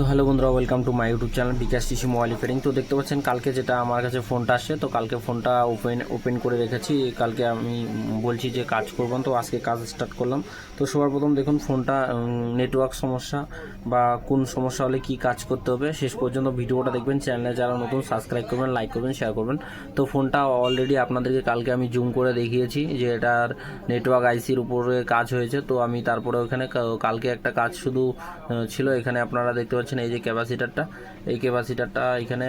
তো হ্যালো বন্ধুরা welcome to my YouTube channel Bikash TC mobile repairing তো দেখতে পাচ্ছেন, কালকে যেটা আমার কাছে ফোনটা আসছে, তো কালকে ফোনটা ওপেন ওপেন করে রেখেছি। কালকে আমি বলছি যে কাজ করবেন তো আজকে কাজ স্টার্ট করলাম। তো সবার প্রথম দেখুন, ফোনটা নেটওয়ার্ক সমস্যা বা কোন সমস্যা হলে কি কাজ করতে হবে, শেষ পর্যন্ত ভিডিওটা দেখবেন। চ্যানেলে যারা নতুন সাবস্ক্রাইব করবেন লাইক করবেন শেয়ার করবেন। তো ফোনটা অলরেডি আপনাদেরকে কালকে আমি জুম করে দেখিয়েছি যে এটার নেটওয়ার্ক আইসির উপরে কাজ হয়েছে। তো আমি তারপরে ওখানে কালকে একটা কাজ শুধু ছিল, এখানে আপনারা দেখতে পাচ্ছেন এই যে ক্যাপাসিটারটা, এই ক্যাপাসিটারটা এখানে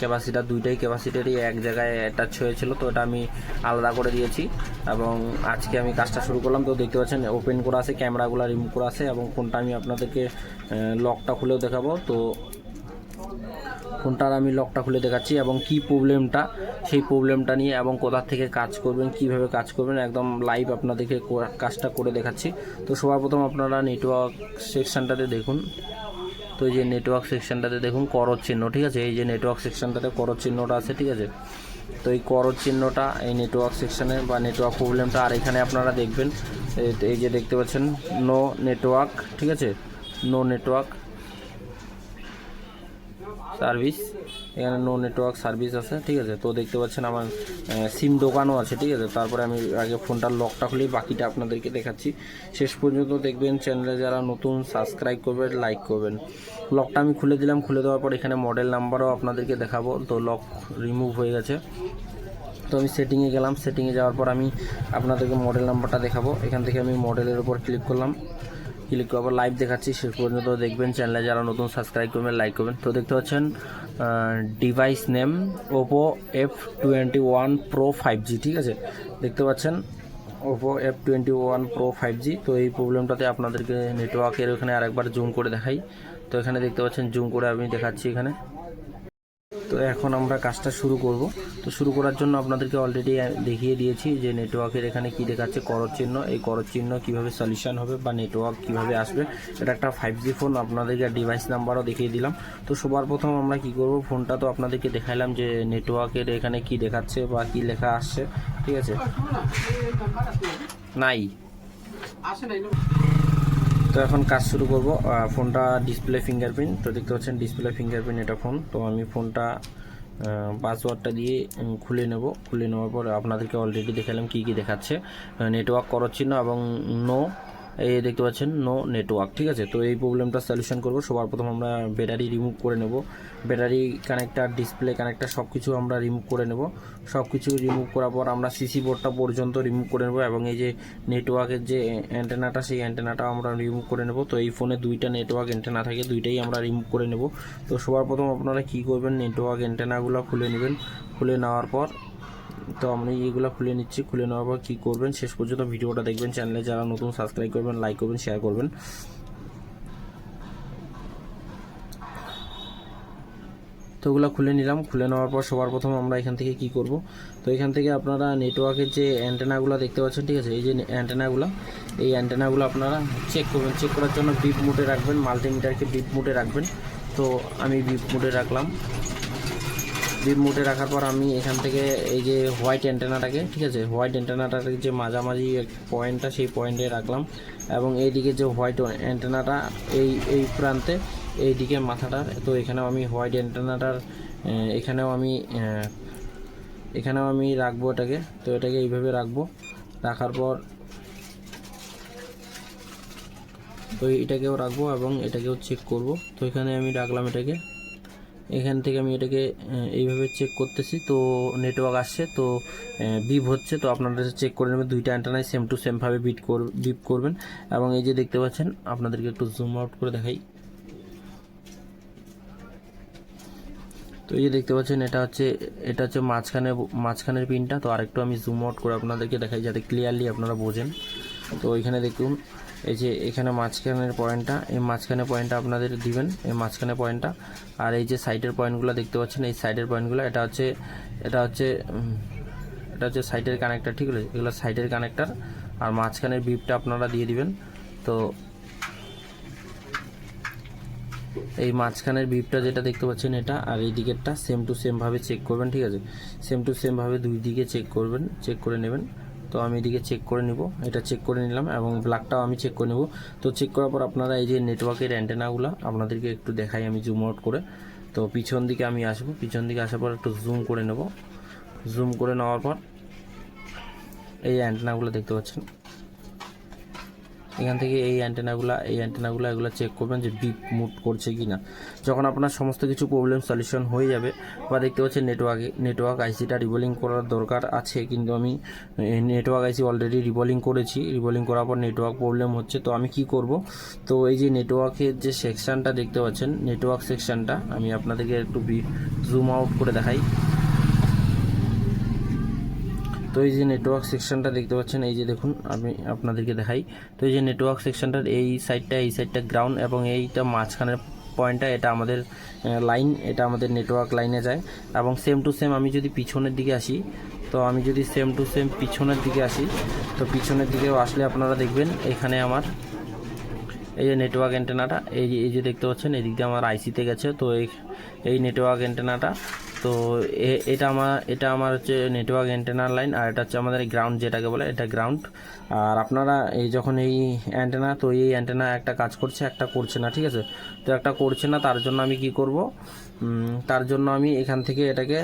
ক্যাপাসিটার দুইটাই, ক্যাপাসিটারই এক জায়গায় অ্যাটাচ হয়েছিল, তো এটা আমি আলাদা করে দিয়েছি এবং আজকে আমি কাজটা শুরু করলাম। তো দেখতে পাচ্ছেন ওপেন করা আছে, ক্যামেরাগুলো রিমুভ করা আছে এবং ফোনটা আমি আপনাদেরকে লকটা খুলেও দেখাবো। তো ফোনটার আমি লকটা খুলে দেখাচ্ছি এবং কি প্রবলেমটা সেই প্রবলেমটা নিয়ে এবং কোথা থেকে কাজ করবেন, কীভাবে কাজ করবেন, একদম লাইভ আপনাদেরকে কাজটা করে দেখাচ্ছি। তো সবার প্রথম আপনারা নেটওয়ার্ক সেকশনটাতে দেখুন। তো এই যে নেটওয়ার্ক সেকশনটাতে দেখুন করর চিহ্ন, ঠিক আছে? এই যে নেটওয়ার্ক সেকশনটাতে করর চিহ্নটা আছে, ঠিক আছে? তো এই করর চিহ্নটা এই নেটওয়ার্ক সেকশনে বা নেটওয়ার্ক প্রবলেমটা আর এখানে আপনারা দেখবেন এই- যে দেখতে পাচ্ছেন নো নেটওয়ার্ক ঠিক আছে? নো নেটওয়ার্ক সার্ভিস, এখানে নো নেটওয়ার্ক সার্ভিস আছে, ঠিক আছে? তো দেখতে পাচ্ছেন আমার সিম দোকানও আছে, ঠিক আছে? তারপরে আমি আগে ফোনটার লকটা খুলেই বাকিটা আপনাদেরকে দেখাচ্ছি। শেষ পর্যন্ত দেখবেন চ্যানেলে যারা নতুন সাবস্ক্রাইব করবেন লাইক করবেন। লকটা আমি খুলে দিলাম, খুলে দেওয়ার পর এখানে মডেল নাম্বারও আপনাদেরকে দেখাবো। তো লক রিমুভ হয়ে গেছে। তো আমি সেটিংয়ে গেলাম। সেটিংয়ে যাওয়ার পর আমি আপনাদেরকে মডেল নাম্বারটা দেখাবো। এখান থেকে আমি মডেলের উপর ক্লিক করলাম। ক্লিক করে আবার লাইভ দেখাচ্ছি শেষ পর্যন্ত দেখবেন। চ্যানেলে যারা নতুন সাবস্ক্রাইব করবেন লাইক করবেন। তো দেখতে পাচ্ছেন device name Oppo F twenty one pro five G ঠিক আছে? দেখতে পাচ্ছেন Oppo F twenty one pro five G তো এই প্রবলেমটাতে আপনাদেরকে নেটওয়ার্কের ওখানে আরেকবার জুম করে দেখাই। তো এখানে দেখতে পাচ্ছেন জুম করে আমি দেখাচ্ছি এখানে। তো এখন আমরা কাজটা শুরু করব। তো শুরু করার জন্য আপনাদেরকে অলরেডি দেখিয়ে দিয়েছি যে নেটওয়ার্কের এখানে কি দেখাচ্ছে করর চিহ্ন। এই করর চিহ্ন কীভাবে সলিউশন হবে বা নেটওয়ার্ক কীভাবে আসবে এটা একটা ফাইভ জি ফোন আপনাদেরকে ডিভাইস নাম্বারও দেখিয়ে দিলাম। তো সবার প্রথম আমরা কি করব ফোনটা তো আপনাদেরকে দেখাইলাম যে নেটওয়ার্কের এখানে কি দেখাচ্ছে বা কি লেখা আসছে ঠিক আছে? নাই। আসে নাই তো এখন কাজ শুরু করব। ফোনটা ডিসপ্লে ফিঙ্গারপ্রিন্ট তো দেখতে পাচ্ছেন ডিসপ্লে ফিঙ্গারপ্রিন্ট এটা ফোন তো আমি ফোনটা পাসওয়ার্ডটা দিয়ে খুলে নেব। খুলে নেওয়ার পর আপনাদেরকে অলরেডি দেখালাম কী কী দেখাচ্ছে। নেটওয়ার্ক করার চিহ্ন এবং নো এই দেখতে পাচ্ছেন নো নেটওয়ার্ক ঠিক আছে? তো এই প্রবলেমটা সলিউশন করব। সবার প্রথম আমরা ব্যাটারি রিমুভ করে নেব। ব্যাটারি কানেক্টার ডিসপ্লে কানেক্টার সব কিছু আমরা রিমুভ করে নেব। সব কিছু রিমুভ করার পর আমরা সিসি বোর্ডটা পর্যন্ত রিমুভ করে নেব এবং এই যে নেটওয়ার্কের যে অ্যান্টেনাটা সেই অ্যান্টেনাটাও আমরা রিমুভ করে নেব। তো এই ফোনে দুইটা নেটওয়ার্ক অ্যান্টেনা থাকে, দুইটাই আমরা রিমুভ করে নেব। তো সবার প্রথম আপনারা কি করবেন? নেটওয়ার্ক অ্যান্টেনাগুলো খুলে নেবেন। খুলে নেওয়ার পর তো আমি এইগুলো খুলে নিচ্ছি। খুলে নেওয়ার পর কী করবেন, শেষ পর্যন্ত ভিডিওটা দেখবেন চ্যানেলে যারা নতুন সাবস্ক্রাইব করবেন লাইক করবেন শেয়ার করবেন। তো ওগুলো খুলে নিলাম। খুলে নেওয়ার পর সবার প্রথম আমরা এখান থেকে কি করব? তো এখান থেকে আপনারা নেটওয়ার্কের যে অ্যান্টেনাগুলো দেখতে পাচ্ছেন, ঠিক আছে? এই যে অ্যান্টেনাগুলো এই অ্যান্টেনাগুলো আপনারা চেক করবেন। চেক করার জন্য বিপ মুটে রাখবেন মাল্টিমিটারকে বিপ মুটে রাখবেন। তো আমি বিপ মুটে রাখলাম। বিপ মুটে রাখার পর আমি এখান থেকে এই যে হোয়াইট অ্যান্টেনাটাকে ঠিক আছে? হোয়াইট অ্যান্টেনাটার যে মাঝামাঝি পয়েন্টটা সেই পয়েন্টে রাখলাম। এবং এইদিকে যে হোয়াইট অ্যান্টেনাটা এই এই প্রান্তে এই দিকে মাথাটার তো এখানেও আমি হোয়াইট অ্যান্টেনাটার এখানেও আমি এখানেও আমি রাখব এটাকে। তো এটাকে এইভাবে রাখব। রাখার পর তো এটাকেও রাখব এবং এটাকেও চেক করব। তো এখানে আমি রাখলাম এটাকে। এখান থেকে আমি এটাকে এইভাবে চেক করতেছি। তো নেটওয়ার্ক আসছে, তো বিপ হচ্ছে। তো আপনারা চেক করে নেবেন। দুইটা অ্যান্টেনাই সেম টু সেমভাবে বিট কর বিপ করবেন। এবং এই যে দেখতে পাচ্ছেন, আপনাদেরকে একটু জুম আউট করে দেখাই। তো এই যে দেখতে পাচ্ছেন, এটা হচ্ছে এটা হচ্ছে মাঝখানে, মাঝখানের পিনটা তো আরেকটু আমি জুম আউট করে আপনাদেরকে দেখাই, যাতে ক্লিয়ারলি আপনারা বোঝেন। তো এখানে দেখুন এই যে এখানে মাঝখানের পয়েন্টটা, এই মাঝখানে পয়েন্টটা আপনাদের দিবেন, এই মাঝখানে পয়েন্টটা। আর এই যে সাইডের পয়েন্টগুলো দেখতে পাচ্ছেন, এই সাইডের পয়েন্টগুলো, এটা হচ্ছে এটা হচ্ছে এটা হচ্ছে সাইডের কানেক্টার, ঠিক আছে? এগুলো সাইডের কানেক্টার। আর মাঝখানের বিপটা আপনারা দিয়ে দিবেন। তো এই মাঝখানের বিপটা যেটা দেখতে পাচ্ছেন এটা, আর এই দিকেরটা সেম টু সেম ভাবে চেক করবেন, ঠিক আছে? সেম টু সেম ভাবে দুই দিকে চেক করবেন চেক করে নেবেন। তো আমি এদিকে চেক করে নিব। এটা চেক করে নিলাম এবং ব্ল্যাকটাও আমি চেক করে নিব। তো চেক করার পর আপনারা এই যে নেটওয়ার্কের অ্যান্টেনাগুলো আপনাদেরকে একটু দেখাই আমি জুম আউট করে। তো পিছন দিকে আমি আসব। পিছন দিকে আসার পর একটু জুম করে নেব। জুম করে নেওয়ার পর এই অ্যান্টেনাগুলো দেখতে পাচ্ছেন। এখান থেকে এই অ্যান্টেনাগুলো এই অ্যান্টেনাগুলো এগুলো চেক করবেন যে বিপ মুট করছে কি না যখন আপনার সমস্ত কিছু প্রবলেম সলিউশন হয়ে যাবে, বা দেখতে পাচ্ছেন নেটওয়ার্কে নেটওয়ার্ক আইসিটা রিবোলিং করার দরকার আছে, কিন্তু আমি নেটওয়ার্ক আইসি অলরেডি রিবোলিং করেছি। রিবোলিং করার পর নেটওয়ার্ক প্রবলেম হচ্ছে, তো আমি কি করব? তো এই যে নেটওয়ার্কের যে সেকশনটা দেখতে পাচ্ছেন নেটওয়ার্ক সেকশনটা আমি আপনাদেরকে একটু জুম আউট করে দেখাই। তো এই যে নেটওয়ার্ক সেকশনটা দেখতে পাচ্ছেন, এই যে দেখুন, আমি আপনাদেরকে দেখাই। তো এই যে নেটওয়ার্ক সেকশনটার এই সাইডটা এই সাইডটা গ্রাউন্ড এবং এইটা মাঝখানের পয়েন্টটা এটা আমাদের লাইন এটা আমাদের নেটওয়ার্ক লাইনে যায়। এবং সেম টু সেম আমি যদি পিছনের দিকে আসি, তো আমি যদি সেম টু সেম পিছনের দিকে আসি, তো পিছনের দিকেও আসলে আপনারা দেখবেন, এখানে আমার এই যে নেটওয়ার্ক অ্যান্টেনাটা এই যে এই যে দেখতে পাচ্ছেন, এদিক দিয়ে আমার আইসিতে গেছে। তো এই এই নেটওয়ার্ক অ্যান্টেনাটা তো এটা আমার এটা আমার হচ্ছে নেটওয়ার্ক অ্যান্টেনার লাইন আর এটা হচ্ছে আমাদের গ্রাউন্ড যেটাকে বলে, এটা গ্রাউন্ড আর আপনারা এই যখন এই অ্যান্টেনা তো এই অ্যান্টেনা একটা কাজ করছে, একটা করছে না, ঠিক আছে? তো একটা করছে না, তার জন্য আমি কি করব? তার জন্য আমি এখান থেকে এটাকে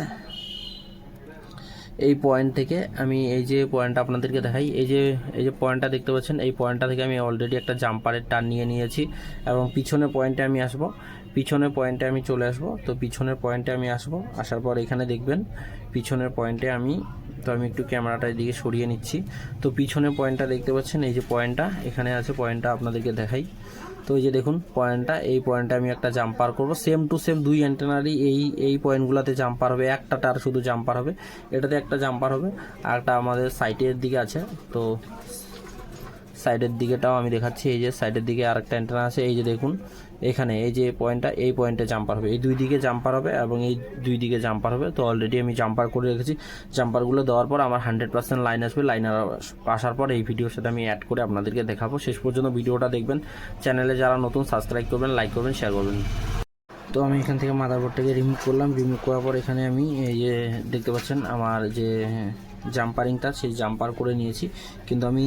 এই পয়েন্ট থেকে আমি এই যে পয়েন্টটা আপনাদেরকে দেখাই, এই যে এই যে পয়েন্টটা দেখতে পাচ্ছেন, এই পয়েন্টটা থেকে আমি অলরেডি একটা জাম্পারের টান নিয়ে নিয়েছি এবং পিছনের পয়েন্টে আমি আসব। পিছনের পয়েন্টে আমি চলে আসব। তো পিছনের পয়েন্টে আমি আসব। আসার পর এখানে দেখবেন, পিছনের পয়েন্টে আমি তো আমি একটু ক্যামেরাটা এদিকে সরিয়ে নিচ্ছি। তো পিছনের পয়েন্টটা দেখতে পাচ্ছেন, এই যে পয়েন্টটা, এখানে আছে পয়েন্টটা আপনাদেরকে দেখাই। তো এই যে দেখুন, পয়েন্টটা, এই পয়েন্টে আমি একটা জাম্পার করব। সেম টু সেম দুই অ্যান্টেনারই এই এই পয়েন্টগুলোতে জাম্পার হবে, একটা টার শুধু জাম্পার হবে। এটাতে একটা জাম্পার হবে, আর একটা আমাদের সাইটের দিকে আছে। তো সাইডের দিকেটাও আমি দেখাচ্ছি, এই যে সাইডের দিকে আরেকটা অ্যান্টেনা আছে, এই যে দেখুন, এখানে, এই যে পয়েন্টটা এই পয়েন্টে জাম্পার হবে। এই দুই দিকে জাম্পার হবে এবং এই দুই দিকে জাম্পার হবে। তো অলরেডি আমি জাম্পার করে রেখেছি। জাম্পারগুলো দেওয়ার পর আমার হান্ড্রেড পার্সেন্ট লাইন আসবে। লাইন আসার পর এই ভিডিওর সাথে আমি অ্যাড করে আপনাদেরকে দেখাবো। শেষ পর্যন্ত ভিডিওটা দেখবেন। চ্যানেলে যারা নতুন সাবস্ক্রাইব করবেন লাইক করবেন শেয়ার করবেন। তো আমি এখান থেকে মাদারবোর্ডটাকে রিমুভ করলাম। রিমুভ করার পর এখানে আমি এই যে দেখতে পাচ্ছেন, আমার যে জাম্পারিংটা, সেই জাম্পার করে নিয়েছি। কিন্তু আমি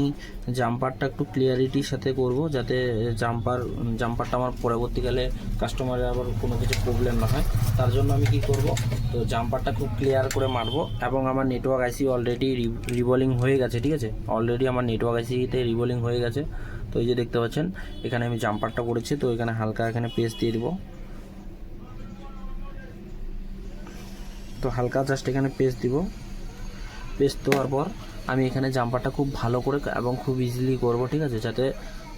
জাম্পারটা একটু ক্লিয়ারিটির সাথে করব যাতে জাম্পার, জাম্পারটা আমার পরবর্তীকালে কাস্টমারের আবার কোনো কিছু প্রবলেম না হয়। তার জন্য আমি কি করব? তো জাম্পারটা খুব ক্লিয়ার করে মারবো এবং আমার নেটওয়ার্ক আইসি অলরেডি রিভলিং হয়ে গেছে, ঠিক আছে? অলরেডি আমার নেটওয়ার্ক আইসিতে রিভলিং হয়ে গেছে। তো এই যে দেখতে পাচ্ছেন, এখানে আমি জাম্পারটা করেছি, তো এখানে হালকা এখানে পেস্ট দিয়ে দেবো। তো হালকা জাস্ট এখানে পেস্ট দিব। পেস্ট দেওয়ার পর আমি এখানে জাম্পারটা খুব ভালো করে এবং খুব ইজিলি করব, ঠিক আছে? যাতে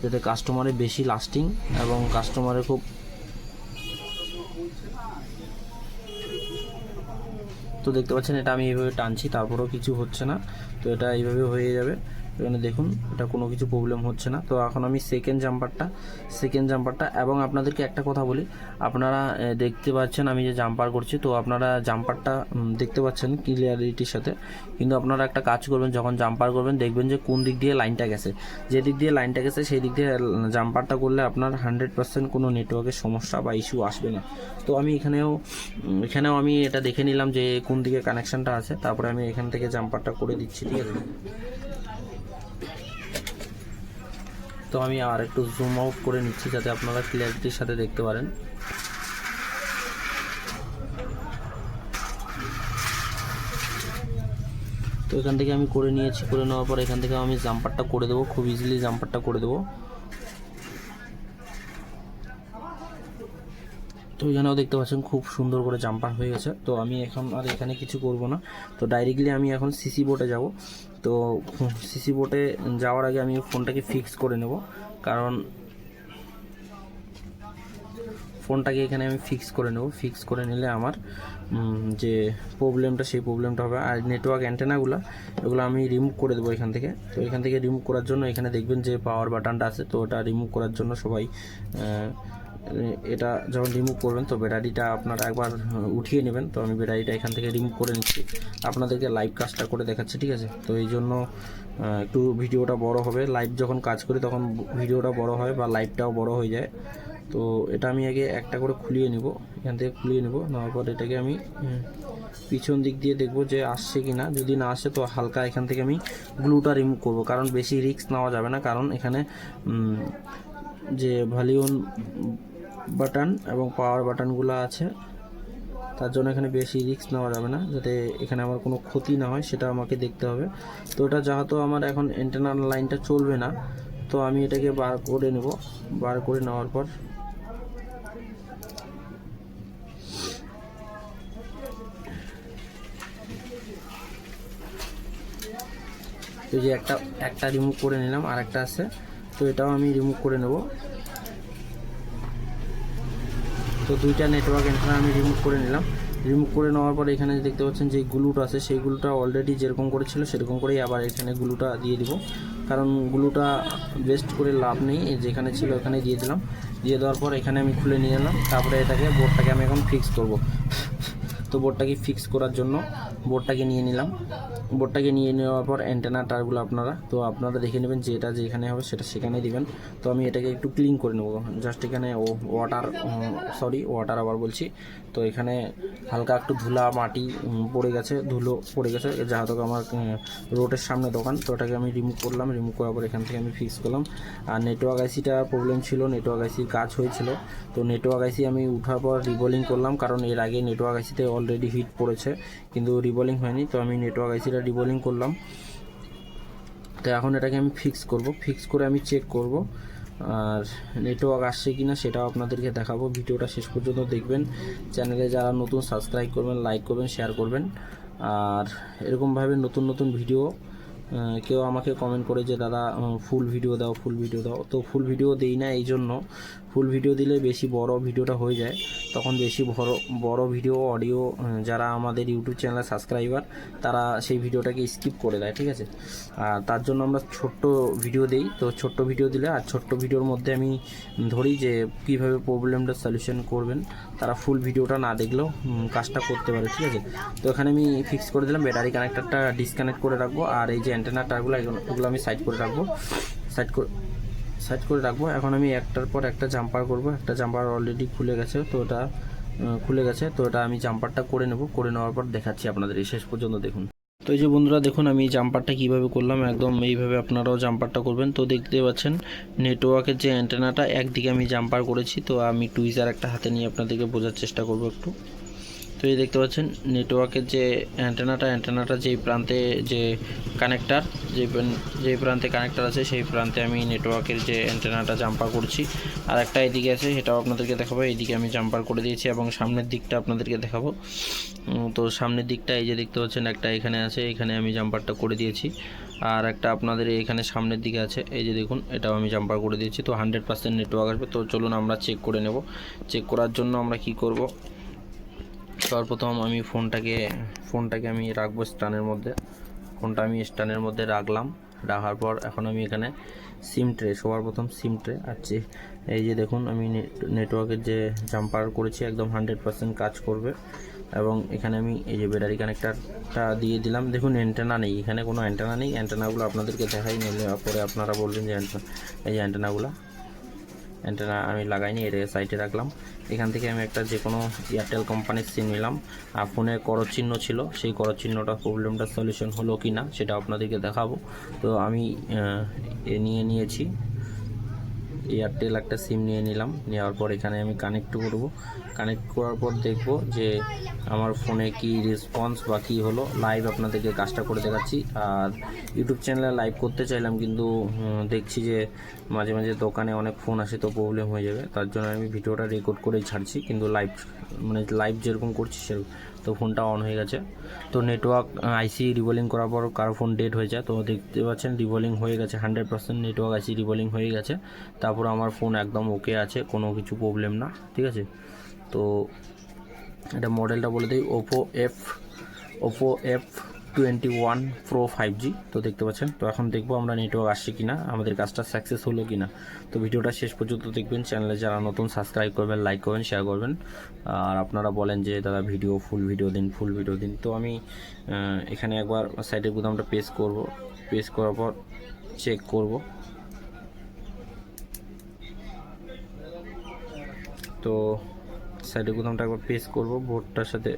যাতে কাস্টমারের বেশি লাস্টিং এবং কাস্টমারের খুব তো দেখতে পাচ্ছেন, এটা আমি এইভাবে টানছি, তারপরেও কিছু হচ্ছে না। তো এটা এইভাবে হয়ে যাবে। এখানে দেখুন, এটা কোনো কিছু প্রবলেম হচ্ছে না। তো এখন আমি সেকেন্ড জাম্পারটা সেকেন্ড জাম্পারটা এবং আপনাদেরকে একটা কথা বলি। আপনারা দেখতে পাচ্ছেন আমি যে জাম্পার করছি, তো আপনারা জাম্পারটা দেখতে পাচ্ছেন ক্লিয়ারিটির সাথে। কিন্তু আপনারা একটা কাজ করবেন, যখন জাম্পার করবেন, দেখবেন যে কোন দিক দিয়ে লাইনটা গেছে। যে দিক দিয়ে লাইনটা গেছে, সেই দিক দিয়ে জাম্পারটা করলে আপনার হান্ড্রেড পার্সেন্ট কোনো নেটওয়ার্কের সমস্যা বা ইস্যু আসবে না। তো আমি এখানেও এখানেও আমি এটা দেখে নিলাম যে কোন দিকে কানেকশানটা আছে। তারপরে আমি এখান থেকে জাম্পারটা করে দিচ্ছি, ঠিক আছে? তো আমি আর একটু জুম আউট করে নিচ্ছি যাতে আপনারা ক্লিয়ারিটির সাথে দেখতে পারেন। তো এখান থেকে আমি করে নিয়েছি, করে নেওয়ার পর এখান থেকে আমি জাম্পারটা করে দেবো, খুব ইজিলি জাম্পারটা করে দেবো। তো এখানেও দেখতে পাচ্ছেন খুব সুন্দর করে জাম্পার হয়ে গেছে। তো আমি এখন আর এখানে কিছু করব না। তো ডাইরেক্টলি আমি এখন সিসি বোর্ডে যাব। তো সিসি বোর্ডে যাওয়ার আগে আমি ফোনটাকে ফিক্স করে নেব। কারণ ফোনটাকে এখানে আমি ফিক্স করে নেব। ফিক্স করে নিলে আমার যে প্রবলেমটা সেই প্রবলেমটা হবে। আর নেটওয়ার্ক অ্যান্টেনাগুলো এগুলো আমি রিমুভ করে দেবো এখান থেকে। তো এখান থেকে রিমুভ করার জন্য এখানে দেখবেন যে পাওয়ার বাটনটা আছে, তো ওটা রিমুভ করার জন্য সবাই এটা যখন রিমুভ করবেন তো ব্যাটারিটা আপনারা একবার উঠিয়ে নেবেন। তো আমি ব্যাটারিটা এখান থেকে রিমুভ করে নিচ্ছি। আপনাদেরকে লাইভ কাজটা করে দেখাচ্ছি, ঠিক আছে? তো এই জন্য একটু ভিডিওটা বড় হবে। লাইভ যখন কাজ করি তখন ভিডিওটা বড় হয় বা লাইভটাও বড় হয়ে যায়। তো এটা আমি আগে একটা করে খুলিয়ে নিব। এখান থেকে খুলিয়ে নিব। নেওয়ার পর এটাকে আমি পিছন দিক দিয়ে দেখব যে আসছে কি না যদি না আসে তো হালকা এখান থেকে আমি গ্লুটা রিমুভ করব। কারণ বেশি রিস্ক নেওয়া যাবে না। কারণ এখানে যে ভলিউম বাটন এবং পাওয়ার বাটনগুলো আছে। তার জন্য এখানে বেশি রিস্ক নেওয়া যাবে না, যাতে এখানে আমার কোনো ক্ষতি না হয়, সেটা আমাকে দেখতে হবে। তো এটা যেহেতু আমার এখন ইন্টারনাল লাইনটা চলবে না, তো আমি এটাকে বার করে নেব। বার করে নেওয়ার পর তো যে একটা একটা রিমুভ করে নিলাম আর একটা আছে। তো এটাও আমি রিমুভ করে নেব তো দুইটা নেটওয়ার্ক এন্টেনা আমি রিমুভ করে নিলাম। রিমুভ করে নেওয়ার পরে এখানে দেখতে পাচ্ছেন যে গ্লুটা আছে, সেই গ্লুটা অলরেডি যেরকম করেছিল সেরকম করেই আবার এখানে গ্লুটা দিয়ে দিব। কারণ গ্লুটা বেস্ট করে লাভ নেই যেখানে ছিল ওখানে দিয়ে দিলাম। দিয়ে দেওয়ার পর এখানে আমি খুলে নিয়ে এলাম, তারপরে এটাকে বোর্ডটাকে আমি এখন ফিক্স করব। তো বোর্ডটাকে ফিক্স করার জন্য বোর্ডটাকে নিয়ে নিলাম। বোর্ডটাকে নিয়ে নেওয়ার পর অ্যান্টেনা তারগুলো আপনারা, তো আপনারা দেখে নেবেন যেটা যেখানে হবে সেটা সেখানে দিবেন। তো আমি এটাকে একটু ক্লিন করে নেব। জাস্ট এখানে ও ওয়াটার সরি ওয়াটার আবার বলছি। তো এখানে হালকা একটু ধুলা, মাটি পড়ে গেছে, ধুলো পড়ে গেছে। যেহেতু আমার রোডের সামনে দোকান, তো ওটাকে আমি রিমুভ করলাম রিমুভ করার পর এখান থেকে আমি ফিক্স করলাম। আর নেটওয়ার্ক আইসিটা প্রবলেম ছিল নেটওয়ার্ক আইসির কাজ হয়েছিল। তো নেটওয়ার্ক আইসি আমি উঠার পর রিবোলিং করলাম, কারণ এর আগে নেটওয়ার্ক আইসিতে অলরেডি হিট পড়েছে, কিন্তু রিবোলিং হয়নি। তো আমি নেটওয়ার্ক আইসিটা রিবোলিং করলাম। তো এখন এটাকে আমি ফিক্স করব। ফিক্স করে আমি চেক করব। আর নেটওয়ার্ক আসছে কি না সেটাও আপনাদেরকে দেখাবো। ভিডিওটা শেষ পর্যন্ত দেখবেন। চ্যানেলে যারা নতুন সাবস্ক্রাইব করবেন লাইক করবেন শেয়ার করবেন। আর এরকমভাবে নতুন নতুন ভিডিও কেউ আমাকে কমেন্ট করে যে, দাদা ফুল ভিডিও দাও ফুল ভিডিও দাও। তো ফুল ভিডিও দেই না এই জন্য। ফুল ভিডিও দিলে বেশি বড় ভিডিওটা হয়ে যায়। তখন বেশি বড় বড় ভিডিও অডিও যারা আমাদের ইউটিউব চ্যানেলের সাবস্ক্রাইবার তারা সেই ভিডিওটাকে স্কিপ করে দেয়, ঠিক আছে? আর তার জন্য আমরা ছোট্ট ভিডিও দেই। তো ছোট্ট ভিডিও দিলে, আর ছোট্ট ভিডিওর মধ্যে আমি ধরি যে, কীভাবে প্রবলেমটা সলিউশন করবেন। তারা ফুল ভিডিওটা না দেখলেও কাজটা করতে পারে, ঠিক আছে? তো এখানে আমি ফিক্স করে দিলাম। ব্যাটারি কানেক্টারটা ডিসকানেক্ট করে রাখব। আর এই যে অ্যান্টেনা এগুলো এগুলো আমি সাইড করে রাখব। সাইড করে সাইড করে রাখব। এখন আমি একটার পর একটা জাম্পার করব। একটা জাম্পার অলরেডি খুলে গেছে, তো ওটা খুলে গেছে, তো এটা আমি জাম্পারটা করে নেব। করে নেওয়ার পর দেখাচ্ছি আপনাদের এই শেষ পর্যন্ত দেখুন। তো এই যে বন্ধুরা, দেখুন আমি জাম্পারটা কীভাবে করলাম। একদম এইভাবে আপনারাও জাম্পারটা করবেন। তো দেখতে পাচ্ছেন নেটওয়ার্কের যে অ্যান্টেনাটা একদিকে আমি জাম্পার করেছি। তো আমি টুইজার একটা হাতে নিয়ে আপনাদেরকে বোঝার চেষ্টা করব একটু। এই দেখতে পাচ্ছেন নেটওয়ার্কের যে অ্যান্টেনাটা অ্যান্টেনাটা যেই প্রান্তে যে কানেক্টার যে যেই প্রান্তে কানেক্টার আছে, সেই প্রান্তে আমি নেটওয়ার্কের যে অ্যান্টেনাটা জাম্পার করছি। আর একটা এদিকে আছে, সেটাও আপনাদেরকে দেখাবো। এইদিকে আমি জাম্পার করে দিয়েছি এবং সামনের দিকটা আপনাদেরকে দেখাবো। তো সামনের দিকটা এই যে দেখতে পাচ্ছেন, একটা এখানে আছে, এখানে আমি জাম্পারটা করে দিয়েছি। আর একটা আপনাদের এখানে সামনের দিকে আছে, এই যে দেখুন, এটাও আমি জাম্পার করে দিয়েছি। তো হান্ড্রেড পার্সেন্ট নেটওয়ার্ক আসবে। তো চলুন আমরা চেক করে নেব। চেক করার জন্য আমরা কি করব? সর্বপ্রথম আমি ফোনটাকে ফোনটাকে আমি রাখব স্টানের মধ্যে। ফোনটা আমি স্টানের মধ্যে রাখলাম। রাখার পর এখন আমি এখানে সিম ট্রে, সবার প্রথম সিম ট্রে আছে এই যে দেখুন, আমি নেটওয়ার্কের যে জাম্পার করেছি, একদম হান্ড্রেড পার্সেন্ট কাজ করবে। এবং এখানে আমি এই যে ব্যাটারি কানেক্টারটা দিয়ে দিলাম। দেখুন অ্যান্টেনা নেই। এখানে কোনো অ্যান্টেনা নেই। অ্যান্টেনাগুলো আপনাদেরকে দেখাই নিলে পরে আপনারা বলবেন যে অ্যান্টেনা এই যে অ্যান্টেনাগুলো অ্যান্টেনা আমি লাগাইনি এটাকে সাইডে রাখলাম। এখান থেকে আমি একটা যে কোনো এয়ারটেল কোম্পানির সিম নিলাম। আর ফোনে করো চিহ্ন ছিল, সেই করো চিহ্নটা প্রবলেমটা সলিউশন হলো কি না সেটা আপনাদেরকে দেখাবো। তো আমি এ নিয়ে নিয়েছি। এয়ারটেল একটা সিম নিয়ে নিলাম। নেওয়ার পর এখানে আমি কানেক্ট করব। কানেক্ট করার পর দেখব যে আমার ফোনে কি রেসপন্স বা কী হলো। লাইভ আপনাদেরকে কাজটা করে দেখাচ্ছি। আর ইউটিউব চ্যানেলে লাইভ করতে চাইলাম কিন্তু দেখছি যে মাঝে মাঝে দোকানে অনেক ফোন আসে তো প্রবলেম হয়ে যাবে। তার জন্য আমি ভিডিওটা রেকর্ড করেই ছাড়ছি। কিন্তু লাইভ মানে লাইভ যেরকম করছি সেরকম তো ফোনটা অন হয়ে গেছে। তো নেটওয়ার্ক আইসি রিবোলিং করার পর কারও ফোন ডেড হয়ে যায়। তো দেখতে পাচ্ছেন রিবোলিং হয়ে গেছে hundred percent network IC reballing হয়ে গেছে। তারপর আমার ফোন একদম ওকে আছে, কোনো কিছু প্রবলেম না, ঠিক আছে? তো এটা মডেলটা বলে দিই Oppo F Oppo F twenty one pro five G তো দেখতে পাচ্ছেন? তো এখন দেখব আমরা নেটওয়ার্ক আসছে কিনা, আমাদের কাজটা সাকসেস হলো কিনা। তো ভিডিওটা শেষ পর্যন্ত দেখবেন চ্যানেলে যারা নতুন সাবস্ক্রাইব করবেন লাইক করবেন শেয়ার করবেন। আর আপনারা বলেন যে, দাদা ভিডিও ফুল ভিডিও দিন ফুল ভিডিও দিন। তো আমি এখানে একবার সাইডের গুদামটা পেস্ট করব। পেস্ট করার পর চেক করব। তো সাইডে বোতামটা একবার প্রেস করব বোর্ডটার সাথে